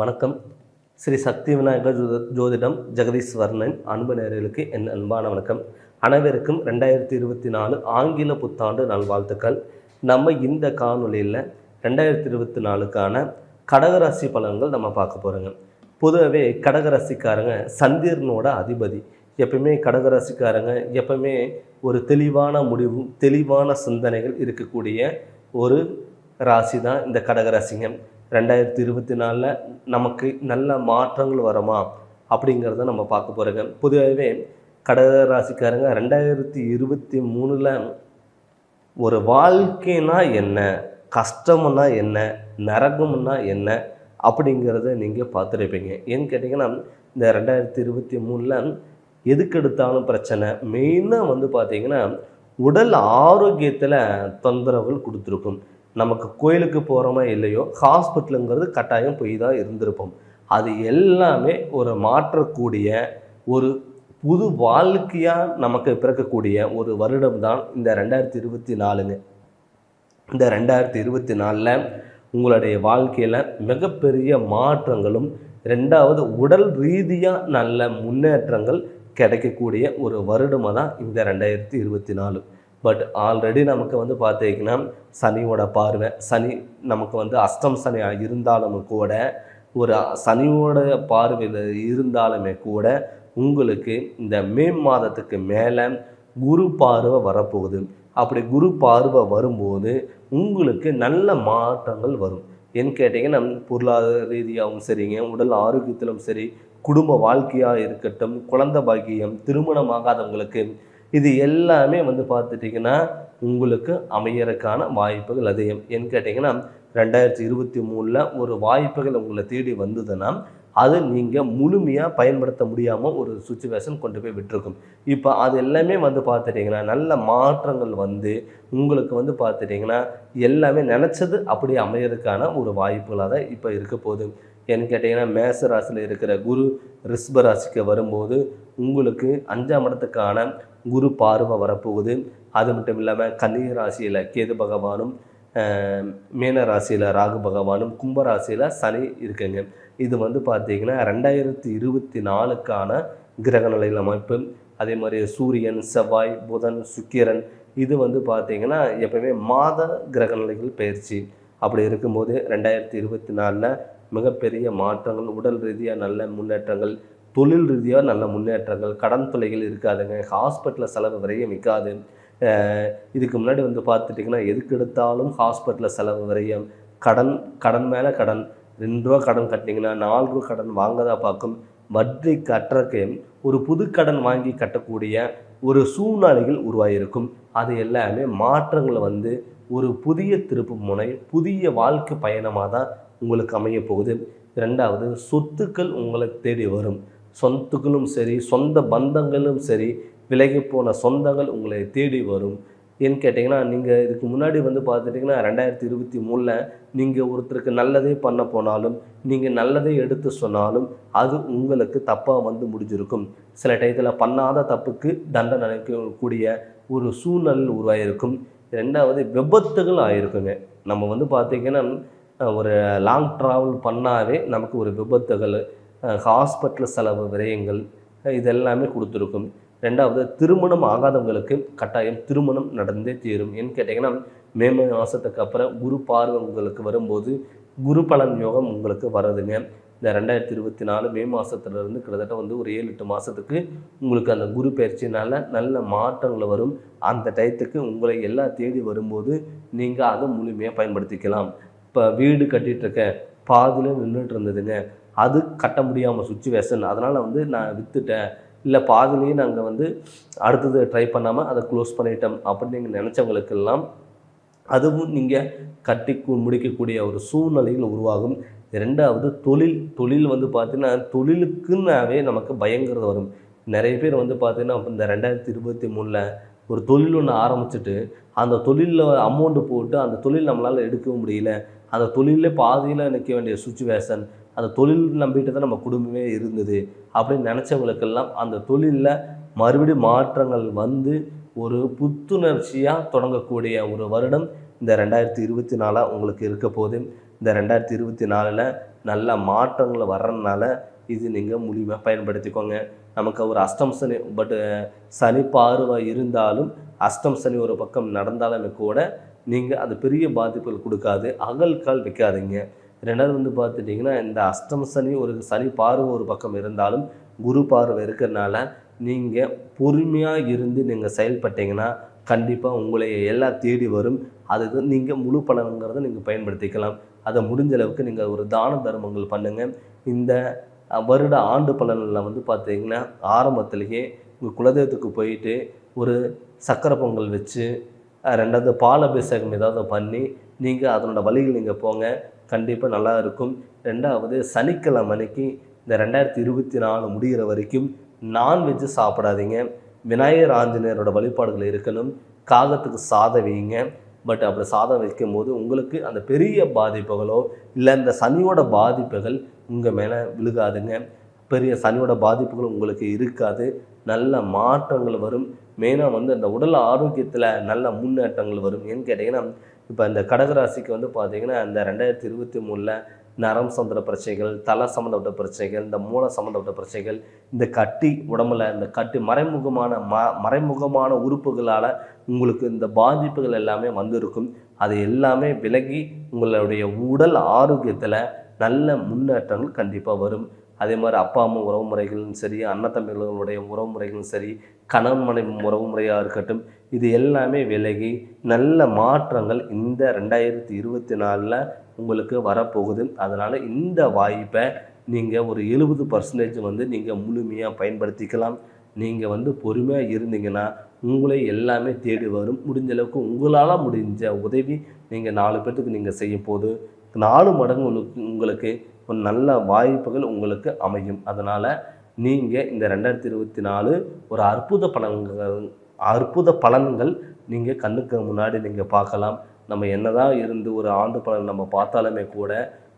வணக்கம். ஸ்ரீ சக்தி விநாயகர் ஜோதிடம் ஜெகதீஸ்வரனின் அன்பு நேயர்களுக்கு என் அன்பான வணக்கம். அனைவருக்கும் ரெண்டாயிரத்தி இருபத்தி நாலு ஆங்கில புத்தாண்டு நல்வாழ்த்துக்கள். நம்ம இந்த காணொளியில் ரெண்டாயிரத்தி இருபத்தி நாலுக்கான கடகராசி பலன்கள் நம்ம பார்க்க போகிறோங்க பொதுவாகவே கடகராசிக்காரங்க சந்திரனோட அதிபதி. எப்பவுமே கடகராசிக்காரங்க எப்பவுமே ஒரு தெளிவான முடிவும் தெளிவான சிந்தனைகள் இருக்கக்கூடிய ஒரு ராசி தான் இந்த கடகராசிங்க. ரெண்டாயிரத்தி இருபத்தி நாலில் நமக்கு நல்ல மாற்றங்கள் வருமா அப்படிங்கிறத நம்ம பார்க்க போகிறோங்க பொதுவாகவே கடகராசிக்காரங்க ரெண்டாயிரத்தி இருபத்தி மூணில் ஒரு வாழ்க்கைனா என்ன கஷ்டம்னா என்ன நரகம்னா என்ன அப்படிங்கிறத நீங்கள் பார்த்துருப்பீங்க. ஏன்னு கேட்டிங்கன்னா இந்த ரெண்டாயிரத்தி இருபத்தி மூணில் எதுக்கெடுத்தாலும் பிரச்சனை? மெயினாக வந்து பார்த்தீங்கன்னா உடல் ஆரோக்கியத்தில் தொந்தரவுகள் கொடுத்துருக்கும். நமக்கு கோயிலுக்கு போகிறோமா இல்லையோ ஹாஸ்பிட்டலுங்கிறது கட்டாயம் போய் தான் இருந்திருப்போம். அது எல்லாமே ஒரு மாற்றக்கூடிய ஒரு புது வாழ்க்கையாக நமக்கு பிறக்கக்கூடிய ஒரு வருடம் தான் இந்த ரெண்டாயிரத்தி இருபத்தி நாலுங்க. இந்த ரெண்டாயிரத்தி இருபத்தி நாலில் உங்களுடைய வாழ்க்கையில் மிகப்பெரிய மாற்றங்களும் ரெண்டாவது உடல் ரீதியாக நல்ல முன்னேற்றங்கள் கிடைக்கக்கூடிய ஒரு வருடமாக தான் இந்த ரெண்டாயிரத்தி இருபத்தி நாலு. பட் ஆல்ரெடி நமக்கு வந்து பார்த்தீங்கன்னா சனியோட பார்வை சனி நமக்கு வந்து அஷ்டம் சனி இருந்தாலும் கூட ஒரு சனியோட பார்வையில் இருந்தாலுமே கூட உங்களுக்கு இந்த மே மாதத்துக்கு மேலே குரு பார்வை வரப்போகுது. அப்படி குரு பார்வை வரும்போது உங்களுக்கு நல்ல மாற்றங்கள் வரும். ஏன்னு கேட்டிங்கன்னா பொருளாதார ரீதியாகவும் சரிங்க உடல் ஆரோக்கியத்திலும் சரி குடும்ப வாழ்க்கையாக இருக்கட்டும் குழந்தை பாக்கியம் திருமணமாகாதவங்களுக்கு இது எல்லாமே வந்து பார்த்துட்டிங்கன்னா உங்களுக்கு அமையறக்கான வாய்ப்புகள் அதிகம். ஏன்னு கேட்டிங்கன்னா ரெண்டாயிரத்தி இருபத்தி மூணில் ஒரு வாய்ப்புகள் உங்களை தேடி வந்ததுன்னா அது நீங்கள் முழுமையாக பயன்படுத்த முடியாமல் ஒரு சுச்சுவேஷன் கொண்டு போய் விட்டுருக்கும். இப்போ அது எல்லாமே வந்து பார்த்துட்டிங்கன்னா நல்ல மாற்றங்கள் வந்து உங்களுக்கு வந்து பார்த்துட்டிங்கன்னா எல்லாமே நினச்சது அப்படி அமையறதுக்கான ஒரு வாய்ப்புகளாக தான் இப்போ இருக்க போகுது. ஏன்னு கேட்டிங்கன்னா மேச ராசியில் இருக்கிற குரு ரிஷ்ப ராசிக்கு வரும்போது உங்களுக்கு அஞ்சாம் இடத்துக்கான குரு பார்வை வரப்போகுது. அது மட்டும் இல்லாமல் கன்னிய ராசியில் கேது பகவானும் மீன ராசியில் ராகு பகவானும் கும்ப ராசியில் சனி இருக்குங்க. இது வந்து பார்த்திங்கன்னா ரெண்டாயிரத்தி இருபத்தி நாலுக்கான கிரக நிலையில் அமைப்பு. அதே மாதிரி சூரியன் செவ்வாய் புதன் சுக்கிரன் இது வந்து பார்த்திங்கன்னா எப்பவுமே மாத கிரக நிலைகள் பயிற்சி. அப்படி இருக்கும்போது ரெண்டாயிரத்தி இருபத்தி நாலில் மிகப்பெரிய மாற்றங்கள் உடல் ரீதியாக நல்ல முன்னேற்றங்கள் தொழில் ரீதியாக நல்ல முன்னேற்றங்கள் கடன் தொலைகள் இருக்காதுங்க. ஹாஸ்பிட்டலில் செலவு விரையும் நிற்காது இதுக்கு முன்னாடி வந்து பார்த்துட்டிங்கன்னா எதுக்கு எடுத்தாலும் ஹாஸ்பிட்டலில் செலவு வரையும். கடன் கடன் மேலே கடன். ரெண்டு ரூபா கடன் கட்டினீங்கன்னா நாலு ரூபா கடன் வாங்கதா பார்க்கும். வட்டி கட்டுறக்கு ஒரு புது கடன் வாங்கி கட்டக்கூடிய ஒரு சூழ்நிலைகள் உருவாகியிருக்கும் அது எல்லாமே மாற்றங்களை வந்து ஒரு புதிய திருப்பு முனை புதிய வாழ்க்கை பயணமாக தான் உங்களுக்கு அமைய போகுது ரெண்டாவது சொத்துக்கள் உங்களை தேடி வரும். சொத்துக்களும் சரி சொந்த பந்தங்களும் சரி விலகி போன சொந்தங்கள் உங்களை தேடி வரும். ஏன்னு கேட்டிங்கன்னா நீங்கள் இதுக்கு முன்னாடி வந்து பார்த்துட்டிங்கன்னா ரெண்டாயிரத்தி இருபத்தி மூணில் நீங்கள் ஒருத்தருக்கு நல்லதே பண்ண போனாலும் நீங்கள் நல்லதே எடுத்து சொன்னாலும் அது உங்களுக்கு தப்பாக வந்து முடிஞ்சிருக்கும். சில டயத்தில் பண்ணாத தப்புக்கு தண்டனை அளிக்கக்கூடிய ஒரு சூழ்நிலை உருவாகிருக்கும் ரெண்டாவது விபத்துகள் ஆயிருக்குங்க. நம்ம வந்து பார்த்திங்கன்னா ஒரு லாங் ட்ராவல் பண்ணாவே நமக்கு ஒரு விபத்துகள் ஹாஸ்பிட்டல் செலவு விரயங்கள் இதெல்லாமே கொடுத்துருக்கும். ரெண்டாவது திருமணம் ஆகாதவங்களுக்கு கட்டாயம் திருமணம் நடந்தே தீரும். ஏன்னு கேட்டிங்கன்னா மே மாதத்துக்கு அப்புறம் குரு பார்வை உங்களுக்கு வரும்போது குரு பலன் யோகம் உங்களுக்கு வருதுங்க இந்த ரெண்டாயிரத்தி இருபத்தி நாலு மே மாதத்துலேருந்து கிட்டத்தட்ட வந்து ஒரு ஏழு எட்டு மாதத்துக்கு உங்களுக்கு அந்த குரு பயிற்சினால் நல்ல மாற்றங்கள் வரும். அந்த டயத்துக்கு உங்களை எல்லாம் தேடி வரும்போது நீங்கள் அதை முழுமையாக பயன்படுத்திக்கலாம். இப்போ வீடு கட்டிட்டு பாதியில் நின்றுட்டு இருந்ததுங்க. அது கட்ட முடியாமல் சுச்சுவேஷன் அதனால் வந்து நான் விற்றுட்டேன் இல்லை பாதிலேயே நாங்கள் வந்து அடுத்தது ட்ரை பண்ணாமல் அதை க்ளோஸ் பண்ணிட்டோம் அப்படின்னு நீங்கள் நினச்சவங்களுக்கெல்லாம் அதுவும் நீங்கள் கட்டி முடிக்கக்கூடிய ஒரு சூழ்நிலையில் உருவாகும். ரெண்டாவது தொழில் தொழில் வந்து பார்த்தீங்கன்னா தொழிலுக்குன்னாவே நமக்கு பயங்கிறது வரும். நிறைய பேர் வந்து பார்த்தீங்கன்னா இந்த ரெண்டாயிரத்தி இருபத்தி மூணில் ஒரு தொழில் ஒன்று ஆரம்பிச்சுட்டு அந்த தொழிலில் அமௌண்ட்டு போட்டு அந்த தொழில் நம்மளால் எடுக்கவும் முடியல. அந்த தொழிலே பாதியில் நிற்க வேண்டிய சுச்சுவேஷன் அந்த தொழில் நம்பிட்டு தான் நம்ம குடும்பமே இருந்தது அப்படின்னு நினச்சவங்களுக்கெல்லாம் அந்த தொழிலில் மறுபடியும் மாற்றங்கள் வந்து ஒரு புத்துணர்ச்சியாக தொடங்கக்கூடிய ஒரு வருடம் இந்த ரெண்டாயிரத்தி இருபத்தி நாலாக உங்களுக்கு இருக்க போது இந்த ரெண்டாயிரத்தி இருபத்தி நாலில் நல்ல மாற்றங்கள் வர்றதுனால இது நீங்கள் முழுமையாக பயன்படுத்திக்கோங்க. நமக்கு ஒரு அஷ்டம் சனி பட் சனி பார்வை இருந்தாலும் அஷ்டம் சனி ஒரு பக்கம் நடந்தாலுமே கூட நீங்கள் அது பெரிய பாதிப்புகள் கொடுக்காது. அகல்கால் வைக்காதீங்க. ரெண்டாவது வந்து பார்த்துட்டிங்கன்னா இந்த அஷ்டம் சனி ஒரு சனி பார்வை ஒரு பக்கம் இருந்தாலும் குரு பார்வை இருக்கிறனால நீங்கள் பொறுமையாக இருந்து நீங்கள் செயல்பட்டீங்கன்னா கண்டிப்பாக உங்களை எல்லாம் தேடி வரும். அதுக்கு நீங்கள் முழு பலனுங்கிறத நீங்கள் பயன்படுத்திக்கலாம். அதை முடிஞ்ச அளவுக்கு நீங்கள் ஒரு தான தர்மங்கள் பண்ணுங்கள் இந்த வருட ஆண்டு பலனில் வந்து பார்த்தீங்கன்னா ஆரம்பத்திலேயே உங்கள் குலதெய்வத்துக்கு போயிட்டு ஒரு சக்கரை பொங்கல் வச்சு ரெண்டாவது பால் அபிஷேகம் ஏதாவது பண்ணி நீங்கள் அதனோட வழியில் நீங்கள் போங்க. கண்டிப்பாக நல்லா இருக்கும். ரெண்டாவது சனிக்கிழமை அன்னைக்கு இந்த ரெண்டாயிரத்தி இருபத்தி நாலு முடிகிற வரைக்கும் நான்வெஜ்ஜு சாப்பிடாதீங்க. விநாயகர் ஆஞ்சநேயரோட வழிபாடுகள் இருக்கணும். காகத்துக்கு சாதம் வைங்க. பட் அப்படி சாதம் வைக்கும் போது உங்களுக்கு அந்த பெரிய பாதிப்புகளோ இல்லை இந்த சனியோட பாதிப்புகள் உங்கள் மேலே விழுகாதுங்க. பெரிய சனியோட பாதிப்புகள் உங்களுக்கு இருக்காது. நல்ல மாற்றங்கள் வரும். மெயினாக வந்து அந்த உடல் ஆரோக்கியத்தில் நல்ல முன்னேற்றங்கள் வரும். ஏன்னு கேட்டிங்கன்னா இப்போ இந்த கடகராசிக்கு வந்து பார்த்தீங்கன்னா இந்த ரெண்டாயிரத்தி இருபத்தி மூணில் நரம் சம்பந்த பிரச்சனைகள் தலை சம்மந்தப்பட்ட பிரச்சனைகள் இந்த மூளை சம்மந்தப்பட்ட பிரச்சனைகள் இந்த கட்டி உடம்புல இந்த கட்டி மறைமுகமான ம மறைமுகமான உறுப்புகளால் உங்களுக்கு இந்த பாதிப்புகள் எல்லாமே வந்திருக்கும். அது எல்லாமே விலகி உங்களுடைய உடல் ஆரோக்கியத்தில் நல்ல முன்னேற்றங்கள் கண்டிப்பாக வரும். அதே மாதிரி அப்பா அம்மா உறவு முறைகளும் சரி அண்ணன் தம்பிகளுடைய உறவு முறைகளும் சரி கணவன் மனைவி உறவு முறையாக இருக்கட்டும் இது எல்லாமே விலகி நல்ல மாற்றங்கள் இந்த ரெண்டாயிரத்தி இருபத்தி நாலில் உங்களுக்கு வரப்போகுது. அதனால் இந்த வாய்ப்பை நீங்கள் ஒரு எழுபது பர்சன்டேஜ் வந்து நீங்கள் முழுமையாக பயன்படுத்திக்கலாம். நீங்கள் வந்து பொறுமையாக இருந்தீங்கன்னா உங்களை எல்லாமே தேடி வரும். முடிஞ்ச அளவுக்கு உங்களால் முடிஞ்ச உதவி நீங்கள் நாலு பேர்த்துக்கு நீங்கள் செய்யும் போது நாலு மடங்கு உங்களுக்கு உங்களுக்கு ஒரு நல்ல வாய்ப்புகள் உங்களுக்கு அமையும். அதனால் நீங்கள் இந்த ரெண்டாயிரத்தி இருபத்தி நாலு ஒரு அற்புத பலன்கள் அற்புத பலன்கள் நீங்கள் கண்ணுக்கு முன்னாடி நீங்கள் பார்க்கலாம். நம்ம என்னதான் இருந்து ஒரு ஆண்டு பலன் நம்ம பார்த்தாலுமே கூட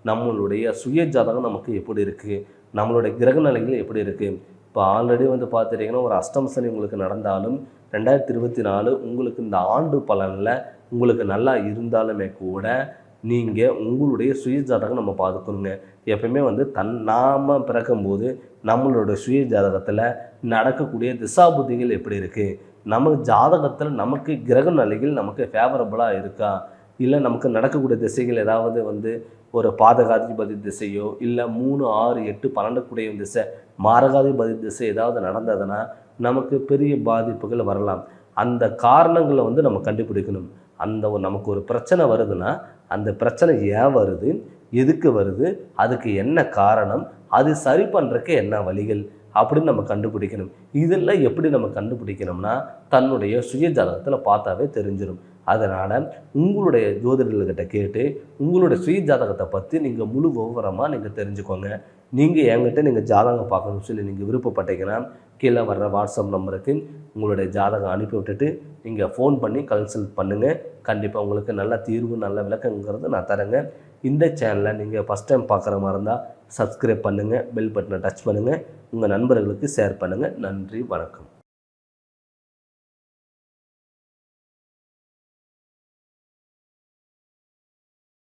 நம்மளுடைய சுய ஜாதகம் நமக்கு எப்படி இருக்குது நம்மளுடைய கிரக நிலைகள் எப்படி இருக்குது இப்போ ஆல்ரெடி வந்து பார்த்துட்டிங்கன்னா ஒரு அஷ்டம சனி உங்களுக்கு நடந்தாலும் ரெண்டாயிரத்தி இருபத்தி நாலு உங்களுக்கு இந்த ஆண்டு பலனில் உங்களுக்கு நல்லா இருந்தாலுமே கூட நீங்கள் உங்களுடைய சுய ஜாதகம் நம்ம பார்த்துக்கணுங்க. எப்பயுமே வந்து தன் நாம பிறக்கும்போது நம்மளோட சுய ஜாதகத்தில் நடக்கக்கூடிய திசாபுத்திகள் எப்படி இருக்குது நமக்கு ஜாதகத்தில் நமக்கு கிரக நிலைகள் நமக்கு ஃபேவரபுளாக இருக்கா? இல்லை நமக்கு நடக்கக்கூடிய திசைகள் ஏதாவது வந்து ஒரு பாதகாதிபதி திசையோ இல்லை மூணு ஆறு எட்டு பன்னெண்டு கூடிய திசை மாரகாதிபதி திசை ஏதாவது நடந்ததுன்னா நமக்கு பெரிய பாதிப்புகள் வரலாம். அந்த காரணங்களை வந்து நம்ம கண்டுபிடிக்கணும். அந்த ஒரு- நமக்கு ஒரு பிரச்சனை வருதுன்னா அந்த பிரச்சனை ஏன் வருது? எதுக்கு வருது? அதுக்கு என்ன காரணம்? அது சரி பண்ணுறக்கு என்ன வழிகள்? அப்படின்னு நம்ம கண்டுபிடிக்கணும். இதெல்லாம் எப்படி நம்ம கண்டுபிடிக்கணும்னா தன்னுடைய சுய ஜாதகத்தில் பார்த்தாவே தெரிஞ்சிடும் அதனால் உங்களுடைய ஜோதிடர்கிட்ட கேட்டு உங்களுடைய சுய ஜாதகத்தை பற்றி நீங்கள் முழு விவரமாக நீங்கள் தெரிஞ்சுக்கோங்க. நீங்கள் என்கிட்ட நீங்கள் ஜாதகம் பார்க்கணும்னு சொல்லி நீங்கள் விருப்பப்பட்டீங்கன்னா கீழே வர்ற வாட்ஸ்அப் நம்பருக்கு உங்களுடைய ஜாதகம் அனுப்பி விட்டுட்டு நீங்கள் ஃபோன் பண்ணி கன்சல்ட் பண்ணுங்கள் கண்டிப்பாக உங்களுக்கு நல்ல தீர்வு நல்ல விளக்கங்கிறது நான் தரேங்க. இந்த சேனலை நீங்கள் ஃபஸ்ட் டைம் பார்க்குற மாதிரி இருந்தால் சப்ஸ்கிரைப் பண்ணுங்கள் பெல் பட்டனை டச் பண்ணுங்கள் உங்கள் நண்பர்களுக்கு ஷேர் பண்ணுங்கள் நன்றி வணக்கம்.